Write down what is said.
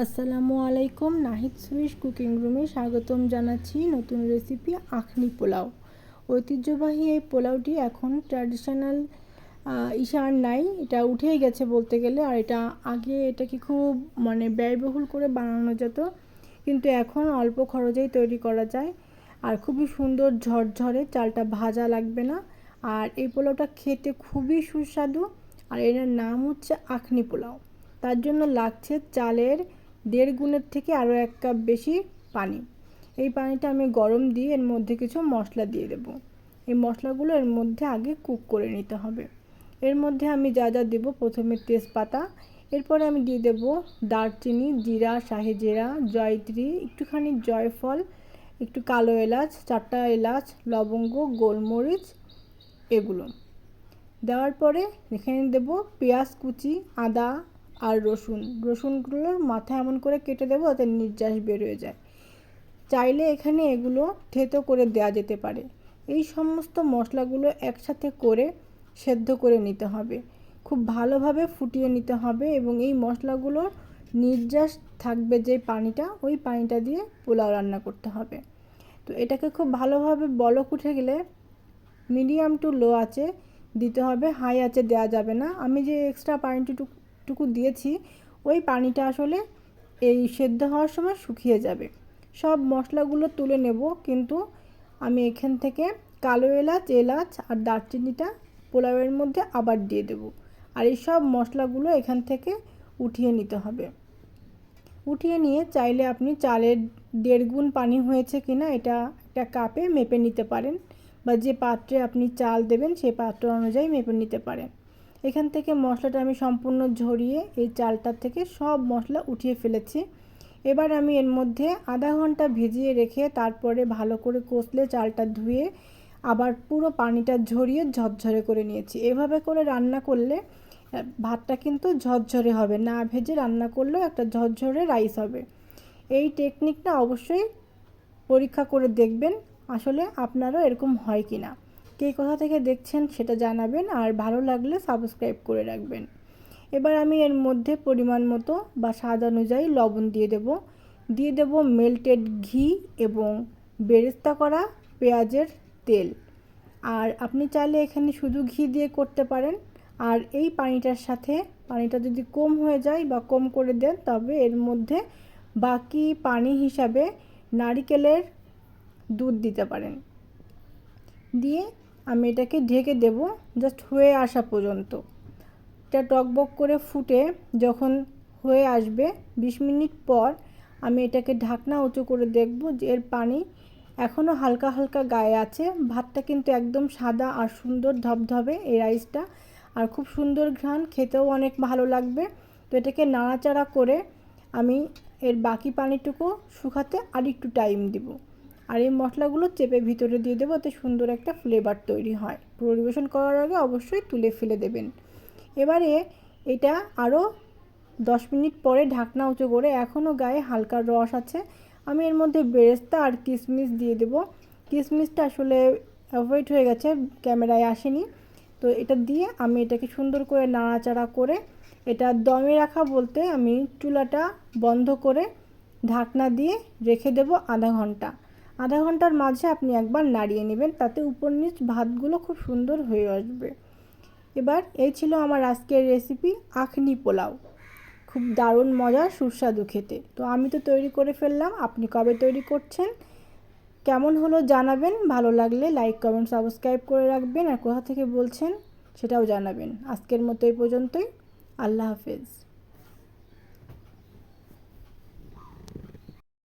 আসসালামু আলাইকুম, নাহিদ সুইশ কুকিং রুমে স্বাগতম জানাচ্ছি নতুন রেসিপি আখনি পোলাও। ঐতিহ্যবাহী এই পোলাওটি এখন ট্র্যাডিশনাল ইশার নাই, এটা উঠেই গেছে বলতে গেলে, আর এটা আগে এটাকে খুব মানে ব্যয়বহুল করে বানানো যেত, কিন্তু এখন অল্প খরচেই তৈরি করা যায়, আর খুবই সুন্দর ঝরঝরে, চালটা ভাজা লাগবে না, আর এই পোলাওটা খেতে খুবই সুস্বাদু, আর এটার নাম হচ্ছে আখনি পোলাও। তার জন্য লাগছে চালের দেড় গুণের থেকে আরও এক কাপ বেশি পানি। এই পানিটা আমি গরম দিয়ে এর মধ্যে কিছু মশলা দিয়ে দেব। এই মশলাগুলো এর মধ্যে আগে কুক করে নিতে হবে। এর মধ্যে আমি যা যা দেবো, প্রথমে তেজপাতা, এরপরে আমি দিয়ে দেবো দারচিনি, জিরা, শাহি জিরা, জয়ত্রী, একটুখানি জয়ফল, একটু কালো এলাচ, চারটা এলাচ, লবঙ্গ, গোলমরিচ, এগুলো। দেওয়ার পরে এখানে দেব পেঁয়াজ কুচি, আদা আর রসুন। রসুনগুলোর মাথা এমন করে কেটে দেবো যাতে নির্যাস বেরোয় যায়। চাইলে এখানে এগুলো থেতো করে দেওয়া যেতে পারে। এই সমস্ত মশলাগুলো একসাথে করে সেদ্ধ করে নিতে হবে। খুব ভালোভাবে ফুটিয়ে নিতে হবে এবং এই মশলাগুলোর নির্যাস থাকবে যে পানিটা, ওই পানিটা দিয়ে পোলাও রান্না করতে হবে। তো এটাকে খুব ভালোভাবে বলক উঠে গেলে মিডিয়াম টু লো আছে দিতে হবে। হাই আছে দেওয়া যাবে না। আমি যে এক্সট্রা পানিটুকু টুকু দিয়েছি, ওই পানিটা আসলে এই সেদ্ধ হওয়ার সময় শুকিয়ে যাবে। সব মশলাগুলো তুলে নেব, কিন্তু আমি এখান থেকে কালো এলাচ এলাচ আর দারচিনিটা পোলাওয়ের মধ্যে আবার দিয়ে দেব। আর এই সব মশলাগুলো এখান থেকে উঠিয়ে নিতে হবে। উঠিয়ে নিয়ে চাইলে আপনি চালের দেড় গুণ পানি হয়েছে কিনা এটা একটা কাপে মেপে নিতে পারেন বা যে পাত্রে আপনি চাল দেবেন সেই পাত্র অনুযায়ী মেপে নিতে পারেন। এখান থেকে মশলাটা আমি সম্পূর্ণ ঝরিয়ে এই চালটার থেকে সব মশলা উঠিয়ে ফেলেছি। এবার আমি এর মধ্যে আধা ঘণ্টা ভিজিয়ে রেখে তারপরে ভালো করে কষলে চালটা ধুয়ে আবার পুরো পানিটা ঝরিয়ে ঝরঝরে করে নিয়েছি। এভাবে করে রান্না করলে, ভাতটা কিন্তু ঝরঝরে হবে, না ভেজে রান্না করলেও একটা ঝরঝরে রাইস হবে। এই টেকনিকটা অবশ্যই পরীক্ষা করে দেখবেন, আসলে আপনারও এরকম হয় কি না কে কোথা থেকে দেখছেন সেটা জানাবেন আর ভালো লাগলে সাবস্ক্রাইব করে রাখবেন। এবার আমি এর মধ্যে পরিমাণ মতো বা স্বাদ অনুযায়ী লবণ দিয়ে দেব। দিয়ে দেব মেল্টেড ঘি এবং বেরেস্তা করা পেঁয়াজের তেল। আর আপনি চাইলে এখানে শুধু ঘি দিয়ে করতে পারেন। আর এই পানিটার সাথে, পানিটা যদি কম হয়ে যায় বা কম করে দেন, তবে এর মধ্যে বাকি পানি হিসাবে নারিকেলের দুধ দিতে পারেন। দিয়ে আমি এটাকে ঢেকে দেব জাস্ট হয়ে আসা পর্যন্ত। এটা টকবক করে ফুটে যখন হয়ে আসবে বিশ মিনিট পর আমি এটাকে ঢাকনা উঁচু করে দেখব যে এর পানি এখনও হালকা হালকা গায়ে আছে। ভাতটা কিন্তু একদম সাদা আর সুন্দর ধবধবে এই রাইসটা আর খুব সুন্দর ঘ্রাণ, খেতেও অনেক ভালো লাগবে। তো এটাকে নাড়াচাড়া করে আমি এর বাকি পানিটুকু শুকাতে আর একটু টাইম দিব। আর এই মশলাগুলো চেপে ভিতরে দিয়ে দেবো এতে সুন্দর একটা ফ্লেভার তৈরি হয়। পরিবেশন করার আগে অবশ্যই তুলে ফেলে দেবেন। এবারে এটা আরও দশ মিনিট পরে ঢাকনা উঁচু করে এখনও গায়ে হালকা রস আছে, আমি এর মধ্যে বেরেস্তা আর কিশমিশ দিয়ে দেবো। কিশমিশটা আসলে অ্যাভয়েড হয়ে গেছে, ক্যামেরায় আসেনি। তো এটা দিয়ে আমি এটাকে সুন্দর করে নাড়াচাড়া করে এটা দমে রাখা বলতে আমি চুলাটা বন্ধ করে ঢাকনা দিয়ে রেখে দেব আধা ঘণ্টা। আধা ঘণ্টার মাঝে আপনি একবার নাড়িয়ে নেবেন, তাতে উপর নিচ ভাতগুলো খুব সুন্দর হয়ে আসবে। এবার এই ছিল আমার আজকের রেসিপি আখনি পোলাও। খুব দারুণ মজার, সুস্বাদু খেতে। তো আমি তো তৈরি করে ফেললাম, আপনি কবে তৈরি করছেন? কেমন হলো জানাবেন, ভালো লাগলে লাইক কমেন্ট সাবস্ক্রাইব করে রাখবেন। আর কোথা থেকে বলছেন, সেটাও জানাবেন। আজকের মতো এই পর্যন্তই। আল্লাহ হাফেজ।